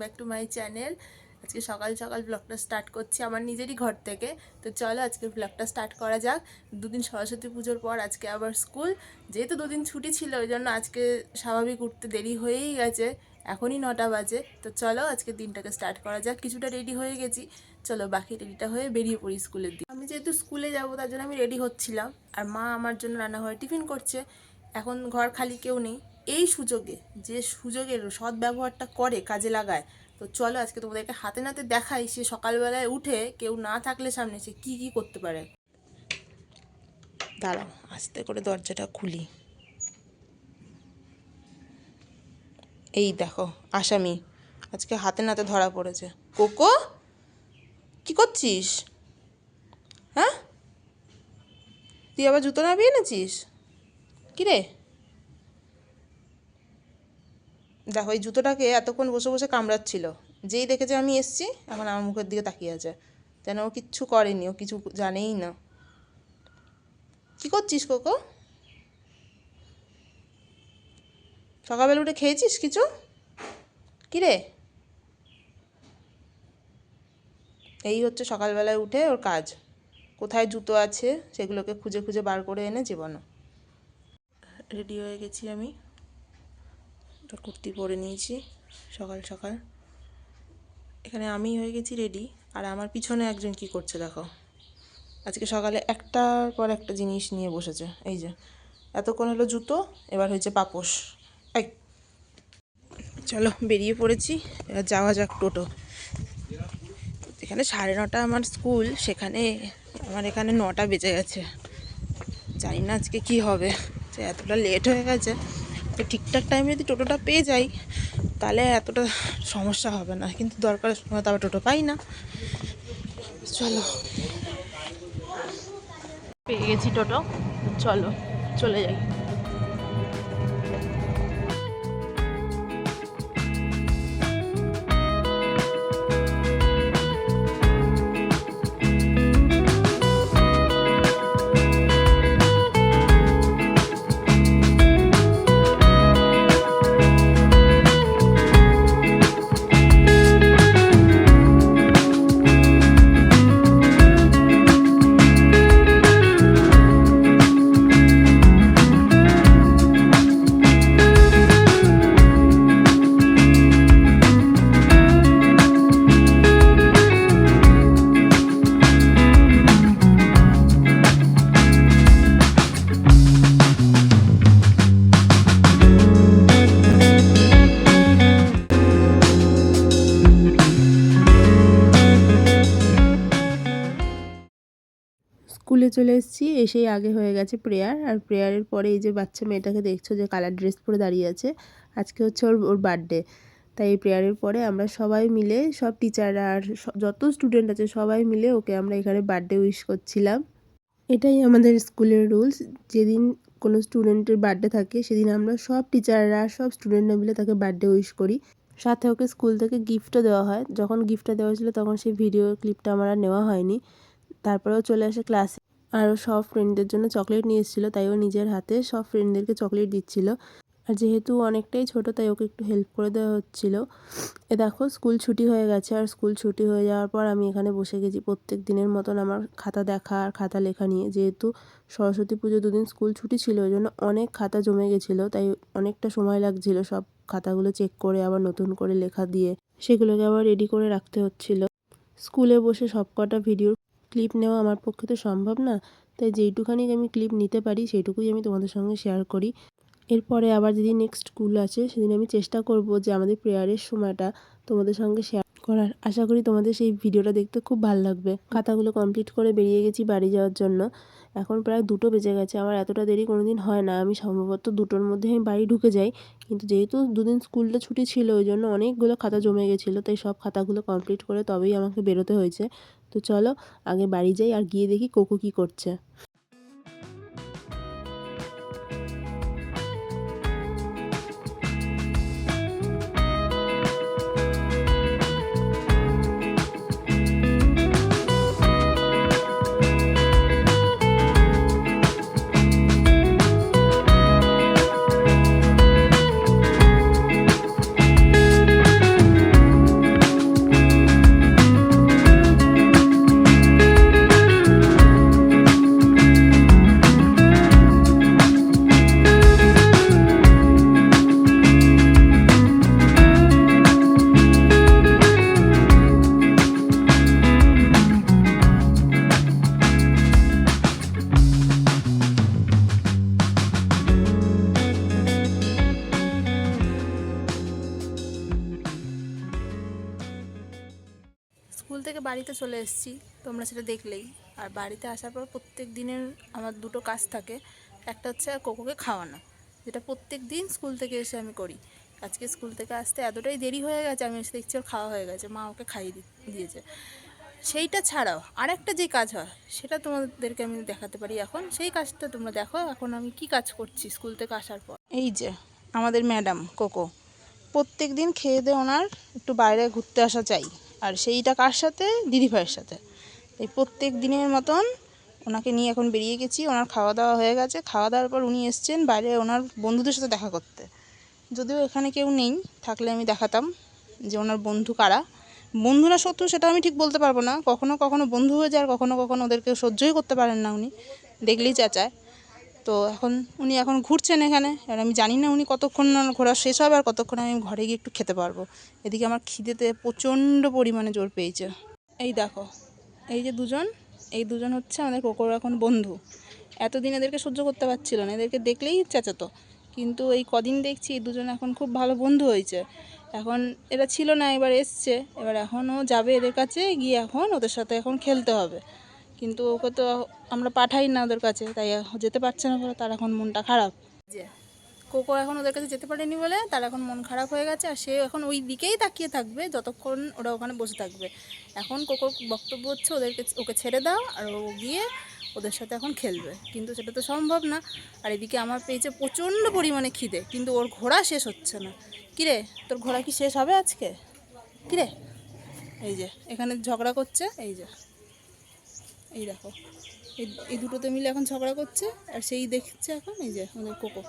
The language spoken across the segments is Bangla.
ব্যাক টু মাই চ্যানেল আজকে সকাল সকাল ব্লগটা স্টার্ট করছি আমার নিজেরই ঘর থেকে। তো চলো আজকে ব্লগটা স্টার্ট করা যাক। দুদিন সরস্বতী পুজোর পর আজকে আবার স্কুল যেহেতু দুদিন ছুটি ছিল, ওই জন্য আজকে স্বাভাবিক উঠতে দেরি হয়েই গেছে। এখনই নটা বাজে। তো চলো আজকে দিনটাকে স্টার্ট করা যাক। কিছুটা রেডি হয়ে গেছি। চলো বাকি রেডিটা হয়ে বেরিয়ে পড়ি স্কুলের দিকে। আমি যেহেতু স্কুলে যাব, তার জন্য আমি রেডি হচ্ছিলাম। আর মা আমার জন্য রান্নাঘরে টিফিন করছে। এখন ঘর খালি কেউ নেই। এই সুযোগে, যে সুযোগের সদ্ব্যবহারটা করে কাজে লাগায় তো চলো আজকে তোমাদেরকে হাতে নাতে দেখাই সে সকালবেলায় উঠে কেউ না থাকলে সামনে সে কী কী করতে পারে। দাঁড়াও, আস্তে করে দরজাটা খুলি। এই দেখো, আসামি। আজকে হাতে নাতে ধরা পড়েছে। কোকো, কি করছিস? হ্যাঁ? তুই আবার জুতো নামিয়ে এনেছিস? কি রে? দেখো, এই জুতোটাকে এতক্ষণ বসে বসে কামড়াচ্ছিল। যেই দেখেছে আমি এসছি, এখন আমার মুখের দিকে তাকিয়ে আছে। যেন ও কিচ্ছু করেনি, ও কিছু জানেই না। কি করছিস, কোকো? সকালবেলা উঠে খেয়েছিস কিছু? কি রে এই হচ্ছে সকালবেলায় উঠে ওর কাজ। কোথায় জুতো আছে, সেগুলোকে খুঁজে খুঁজে বার করে এনে জীবনও রেডি হয়ে গেছি আমি। একটা কুর্তি পরে নিয়েছি সকাল সকাল। এখানে আমি হয়ে গেছি রেডি আর আমার পিছনে একজন কি করছে দেখো। আজকে সকালে একটার পর একটা জিনিস নিয়ে বসেছে। এই যে, এতক্ষণ হলো জুতো, এবার হয়েছে পাপোশ। এই, চলো বেরিয়ে পড়েছি। এবার যাওয়া যাক টোটো। এখানে সাড়ে নটা আমার স্কুল, সেখানে আমার এখানে নটা বেজে গেছে। জানি না আজকে কি হবে। যে এতটা লেট হয়ে গেছে। তো ঠিকঠাক টাইমে যদি টোটোটা পেয়ে যাই, তাহলে এতটা সমস্যা হবে না। কিন্তু দরকারের সময় তো আবার টোটো পাই না। চলো। পেয়ে গেছি টোটো। চলো, চলে যাই। চলে এসেছি, এসেই আগে হয়ে গেছে প্রেয়ার। আর প্রেয়ারের পরে এই যে বাচ্চা মেয়েটাকে দেখছ যে কালার ড্রেস পরে দাঁড়িয়ে আছে, আজকে হচ্ছে ওর ওর বার্থডে। তাই এই প্রেয়ারের পরে আমরা সবাই মিলে, সব টিচাররা আর যত স্টুডেন্ট আছে সবাই মিলে ওকে আমরা এখানে বার্থডে উইশ করছিলাম। এটাই আমাদের স্কুলের রুলস। যেদিন কোনো স্টুডেন্টের বার্থডে থাকে, সেদিন আমরা সব টিচাররা সব স্টুডেন্টরা মিলে তাকে বার্থডে উইশ করি। সাথে ওকে স্কুল থেকে গিফটও দেওয়া হয়। যখন গিফটটা দেওয়া হয়েছিল তখন সেই ভিডিও ক্লিপটা আমার আর নেওয়া হয়নি। তারপরেও চলে আসে ক্লাসে। আর ও সব ফ্রেন্ডদের জন্য চকলেট নিয়ে এসেছিল, তাই ও নিজের হাতে সব ফ্রেন্ডদেরকে চকলেট দিচ্ছিল। আর যেহেতু অনেকটাই ছোট, তাই ওকে একটু হেল্প করে দেওয়া হচ্ছিল। এ দেখো স্কুল ছুটি হয়ে গেছে, আর স্কুল ছুটি হয়ে যাওয়ার পর আমি এখানে বসে গেছি প্রত্যেক দিনের মতন আমার খাতা দেখা আর খাতা লেখা নিয়ে। যেহেতু সরস্বতী পুজো দুদিন স্কুল ছুটি ছিল, ওই জন্য অনেক খাতা জমে গেছিল, তাই অনেকটা সময় লাগছিল সব খাতাগুলো চেক করে, আবার নতুন করে লেখা দিয়ে সেগুলোকে আবার রেডি করে রাখতে হচ্ছিল। স্কুলে বসে সব কটা ভিডিওর ক্লিপ নেওয়া আমার পক্ষে তো সম্ভব না। তাই যেইটুখানি আমি ক্লিপ নিতে পারি, সেইটুকুই আমি তোমাদের সঙ্গে শেয়ার করি। এরপরে আবার যদি নেক্সট স্কুল আছে, সেদিন আমি চেষ্টা করব যে আমাদের প্রেয়ারের সময়টা তোমাদের সঙ্গে শেয়ার করার। আশা করি তোমাদের সেই ভিডিওটা দেখতে খুব ভালো লাগবে। খাতাগুলো কমপ্লিট করে বেরিয়ে গেছি বাড়ি যাওয়ার জন্য। এখন প্রায় দুটো বেজে গেছে, আমার এতটা দেরি কোনো দিন হয় না। আমি সম্ভবত দুটোর মধ্যে আমি বাড়ি ঢুকে যাই। কিন্তু যেহেতু দুদিন স্কুলটা ছুটি ছিল, ওই জন্য অনেকগুলো খাতা জমে গেছিল, তাই সব খাতাগুলো কমপ্লিট করে তবেই আমাকে বেরোতে হয়েছে। তো চলো, আগে বাড়ি যাই আর গিয়ে দেখি কোকো কী করছে। বাড়িতে চলে এসেছি, তোমরা সেটা দেখলেই। আর বাড়িতে আসার পর প্রত্যেক দিনের আমার দুটো কাজ থাকে, একটা হচ্ছে কোকোকে খাওয়ানো, যেটা প্রত্যেক দিন স্কুল থেকে এসে আমি করি। আজকে স্কুল থেকে আসতে এতটাই দেরি হয়ে গেছে, আমি এসে দেখছি ওর খাওয়া হয়ে গেছে, মা ওকে খাইয়ে দিয়েছে। সেইটা ছাড়াও আরেকটা যে কাজ হয়, সেটা তোমাদেরকে আমি দেখাতে পারি এখন। সেই কাজটা তোমরা দেখো, এখন আমি কি কাজ করছি স্কুল থেকে আসার পর। এই যে, আমাদের ম্যাডাম কোকো, প্রত্যেক দিন খেয়ে দিয়ে ওনার একটু বাইরে ঘুরতে আসা চাই। আর সেইটা কার সাথে? দিদিভাইয়ের সাথে। এই প্রত্যেক দিনের মতন ওনাকে নিয়ে এখন বেরিয়ে গেছি। ওনার খাওয়া দাওয়া হয়ে গেছে। খাওয়া দাওয়ার পর উনি এসছেন বাইরে ওনার বন্ধুদের সাথে দেখা করতে। যদিও এখানে কেউ নেই, থাকলে আমি দেখাতাম যে ওনার বন্ধু কারা। বন্ধু না শত্রু, সেটা আমি ঠিক বলতে পারব না। কখনো কখনো বন্ধু হয়ে যায় আর কখনো কখনো ওদেরকে সহ্যই করতে পারেন না উনি। দেখলেই চেঁচায়। তো এখন উনি এখন ঘুরছেন এখানে। আর আমি জানি না উনি কতক্ষণ ঘোরা শেষ হবে আর কতক্ষণ আমি ঘরে গিয়ে একটু খেতে পারব। এদিকে আমার খিদেতে প্রচণ্ড পরিমাণে জোর পেয়েছে। এই দেখো, এই যে দুজন, এই দুজন হচ্ছে আমাদের কোকোর এখন বন্ধু। এতদিন এদেরকে সহ্য করতে পারছিল না, এদেরকে দেখলেই চেঁচাতো। কিন্তু এই কদিন দেখছি এই দুজন এখন খুব ভালো বন্ধু হয়েছে। এখন এরা ছিল না, এবার এসছে। এবার এখনও যাবে এদের কাছে, গিয়ে এখন ওদের সাথে এখন খেলতে হবে। কিন্তু ওকে তো আমরা পাঠাই না ওদের কাছে, তাই যেতে পারছে না বলে তার এখন মনটা খারাপ। যে কোকো এখন ওদের কাছে যেতে পারেনি বলে তার এখন মন খারাপ হয়ে গেছে, আর সে এখন ওই দিকেই তাকিয়ে থাকবে যতক্ষণ ওরা ওখানে বসে থাকবে। এখন কোকোর বক্তব্য হচ্ছে ওদেরকে ওকে ছেড়ে দাও, আর ও গিয়ে ওদের সাথে এখন খেলবে। কিন্তু সেটা তো সম্ভব না, আর এদিকে আমার পেয়েছে প্রচণ্ড পরিমাণে খিদে, কিন্তু ওর ঘোড়া শেষ হচ্ছে না। কিরে, তোর ঘোড়া কি শেষ হবে আজকে? কিরে? এই যে, এখানে ঝগড়া করছে, এই যে। এই দেখো। এই দুটোতে মিলে এখন ঝগড়া করছে, আর সেই দেখছে এখন এই যে ওদের কোকো।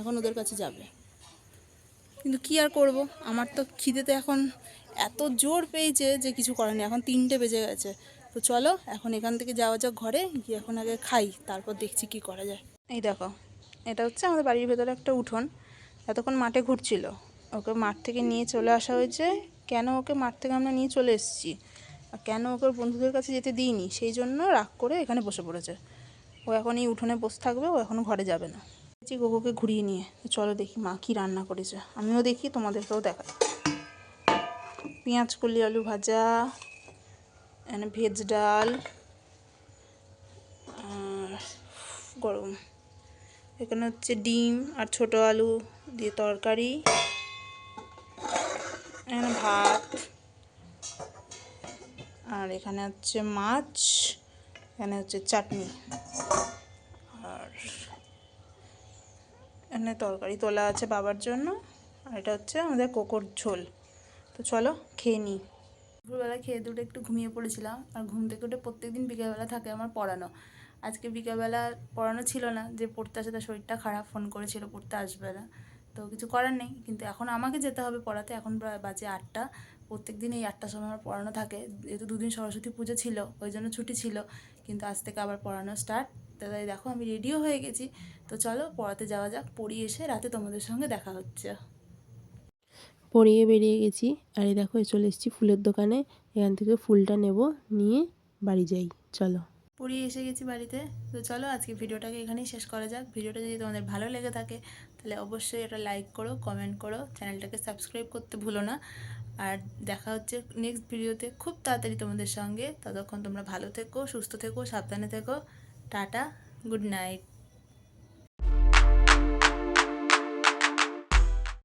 এখন ওদের কাছে যাবে। কিন্তু কি আর করব? আমার তো খিদেতে এখন এত জোর পেয়েছে যে কিছু করার নেই এখন তিনটে বেজে গেছে। তো চলো, এখন এখান থেকে যাওয়া যাক ঘরে, গিয়ে এখন আগে খাই, তারপর দেখছি কি করা যায়। এই দেখো, এটা হচ্ছে আমাদের বাড়ির ভেতরে একটা উঠোন। এতক্ষণ মাঠে ঘুরছিল। ওকে মাঠ থেকে নিয়ে চলে আসা হয়েছে। কেন ওকে মাঠ থেকে আমরা নিয়ে চলে এসেছি? আর কেন ওকে বন্ধুদের কাছে যেতে দিইনি? সেই জন্য রাগ করে এখানে বসে পড়েছে। ও এখন এই উঠোনে বসে থাকবে, ও এখন ঘরে যাবে না। দেখছি গোগোকে ঘুরিয়ে নিয়ে চলো দেখি মা কী রান্না করেছে। আমিও দেখি, তোমাদেরকেও দেখাই। পেঁয়াজ, কলি, আলু ভাজা এখানে ভেজ ডাল, আর গরম। এখানে হচ্ছে ডিম আর ছোট আলু দিয়ে তরকারি এখানে ভাত। এখানে হচ্ছে মাছ, এখানে হচ্ছে চাটনি। আর এখানে তরকারি তোলা আছে বাবার জন্য, আর এটা হচ্ছে আমাদের কোকোর ঝোল। তো চলো খেয়ে নিই। দুপুরবেলা খেয়ে দুটো একটু ঘুমিয়ে পড়েছিলাম, আর ঘুম থেকে উঠে প্রত্যেকদিন বিকেলবেলা থাকে আমার পড়ানো। আজকে বিকেলবেলা পড়ানো ছিল না, যে পড়তে আসে তার শরীরটা খারাপ, ফোন করেছিল পড়তে আসবে না। তো কিছু করার নেই, কিন্তু এখন আমাকে যেতে হবে পড়াতে, এখন বাজে আটটা। প্রত্যেক দিন এই আটটার সময় আমার পড়ানো থাকে। যেহেতু দুদিন সরস্বতী পুজো ছিল, ওই জন্য ছুটি ছিল, কিন্তু আজ থেকে আবার পড়ানো স্টার্ট তাই দেখো, আমি রেডিও হয়ে গেছি। তো চলো, পড়াতে যাওয়া যাক। পড়িয়ে এসে রাতে তোমাদের সঙ্গে দেখা হচ্ছে। পড়িয়ে বেরিয়ে গেছি। আর এই দেখো চলে এসেছি ফুলের দোকানে। এখান থেকে ফুলটা নেব, নিয়ে বাড়ি যাই। চলো। পড়িয়ে এসে গেছি বাড়িতে। তো চলো আজকে ভিডিওটাকে এখানেই শেষ করা যাক। ভিডিওটা যদি তোমাদের ভালো লেগে থাকে, তাহলে অবশ্যই এটা লাইক করো কমেন্ট করো, চ্যানেলটাকে সাবস্ক্রাইব করতে ভুলো না। আর দেখা হচ্ছে নেক্সট ভিডিওতে খুব তাড়াতাড়ি তোমাদের সঙ্গে। ততক্ষণ তোমরা ভালো থেকো, সুস্থ থেকো, সাবধানে থেকো। Tata good night